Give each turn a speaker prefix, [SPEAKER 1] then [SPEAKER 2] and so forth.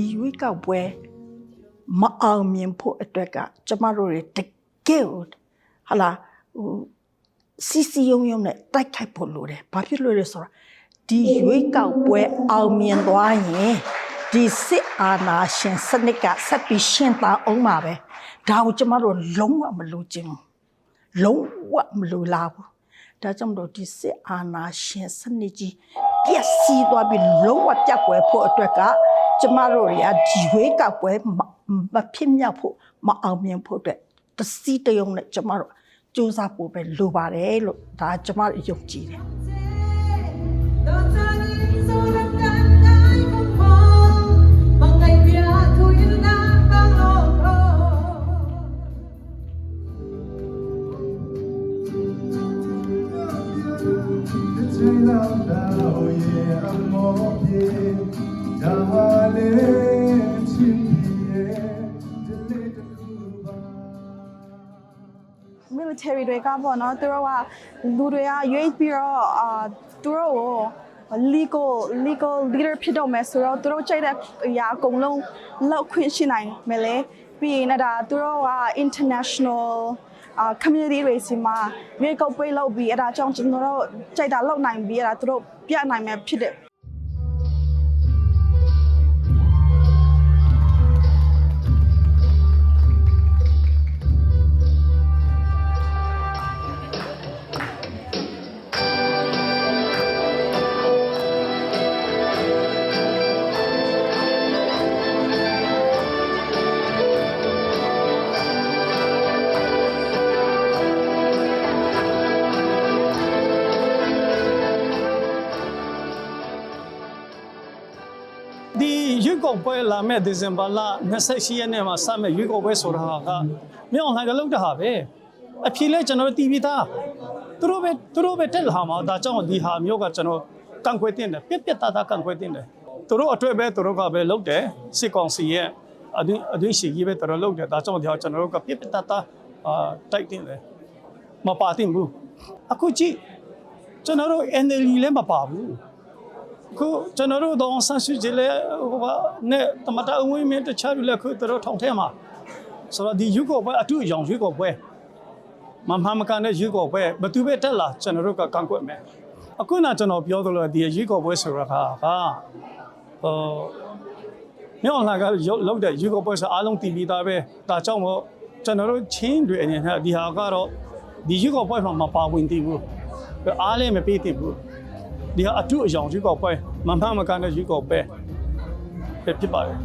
[SPEAKER 1] ေးကောက်ပွဲမအောင်မြင်ဖို့အတွက်ကကျမတို့တွေတကယ်ကိုဟာလာဟိုစီစီယုံယုံနဲ့တိုက်ခိုက်ဖို့လိုတယ်ဘာဖြစ်လို့လဲဆိုတော့ဒီရွေးကောက်ပွဲအောင်မြင်သွားရင်ဒီစစ်အာဏာရှင်စနစ်ကဆက်ပြီးရှင်းတာအောင်ပါပဲဒါကိုကျမတို့လုံးဝမလိုချင်ဘူးလုံးဝမလိုလားဘူးဒါကြောင့်မလို့ဒီစစ်အာဏာရှင်စနစ်ကြီးပြက်စီးသွားပြီးလုံးဝပြတ်ကွယ်ဖို့အတွက်က ကျမတို့တွေကဒီဝေးကပွဲမမဖြစ်မြောက်ဖို့မအောင်မြင်ဖို့အတွက်တစီတယုံနဲ့ကျမတို့စူးစမ်းဖို့ပဲလိုပါတယ်လို့ဒါကျမတို့ယုံကြည်တယ်
[SPEAKER 2] တော့တန်ရင်ဆိုတော့တ
[SPEAKER 3] military တွေကပေါ့နော်သူတို့ကလူတွေကရွေးပြီးတော့အာသူတို့ကို legal legal leader ဖြစ်တော့မယ်ဆိုတော့သူတို့ကြိုက်တဲ့အရာအကုန်လုံးလောက်ခွင့်ရှိနိုင်မယ်လေပြီးရင်လည်းဒါသူတို့က international အာ community တွေစီမှာရွေးကောက်ပွဲလုပ်ပြီးအဲ့ဒါကြောင့်ကျွန်တော်တို့ကြိုက်တာလုပ်နိုင်ပြီးအဲ့ဒါသူတို့ပြနိုင်မယ်ဖြစ်တ ယ်
[SPEAKER 4] ဒီရွေးကောက်ပွဲလာမဲ့ဒီဇင်ဘာလ28ရက်နေ့မှာစမဲ့ရွေးကောက်ပွဲဆိုတာကမြောက်လှန်ကလောက်တာဟာပဲအဖြေလဲကျွန်တော်တီးပြီးသားသူတို့ပဲသူတို့ပဲတက်လာမှာဒါကြောင့်ဒီဟာမျိုးကကျွန်တော်ကန့်ကွက်တင်တယ်ပြက်ပြက်သားသားကန့်ကွက်တင်တယ်သူတို့အတွေ့ပဲသူတို့ကပဲလုပ်တယ်စစ်ကောင်စီရဲ့အဒင်းအဒင်းရှိကြီးပဲသူတို့လုပ်တယ်ဒါကြောင့်ဒီဟာကျွန်တော်တို့ကပြက်ပြက်သားသားအာတိုက်တင်တယ်မပါတင်ဘူးအခုကြည့်ကျွန်တော်တို့ NLD လည်းမပါဘူး ခုကျွန်တော်တို့တော့ဆန်းစုကြည်လည်းဟိုကနဲ့တမတာအဝင်းမင်းတခြားလူလည်းခုသူတို့ထောင်ထဲမှာဆိုတော့ဒီယူကောပွဲအတူအယောင်ယူကောပွဲမမမကန်တဲ့ယူကောပွဲဘသူပဲတက်လာကျွန်တော်တို့ကကန့်ကွက်မယ်အခုနကျွန်တော်ပြောသလိုဒီယူကောပွဲဆိုတာကဟိုမြောက်လာကလောက်တဲ့ယူကောပွဲဆိုအားလုံးတည်ပြီးသားပဲဒါကြောင့်မို့ကျွန်တော်တို့ချင်းတွေအနေနဲ့ဒီဟာကတော့ဒီယူကောပွဲမှာမပါဝင်တည်ဘူးအားလည်းမပေးတည်ဘူး ဒီဟာအထုအယောင်ရွေးကောက်ပွဲမမှန်မကန်တဲ့ရွေးကောက်ပွဲပဲဖြစ်ပါတယ်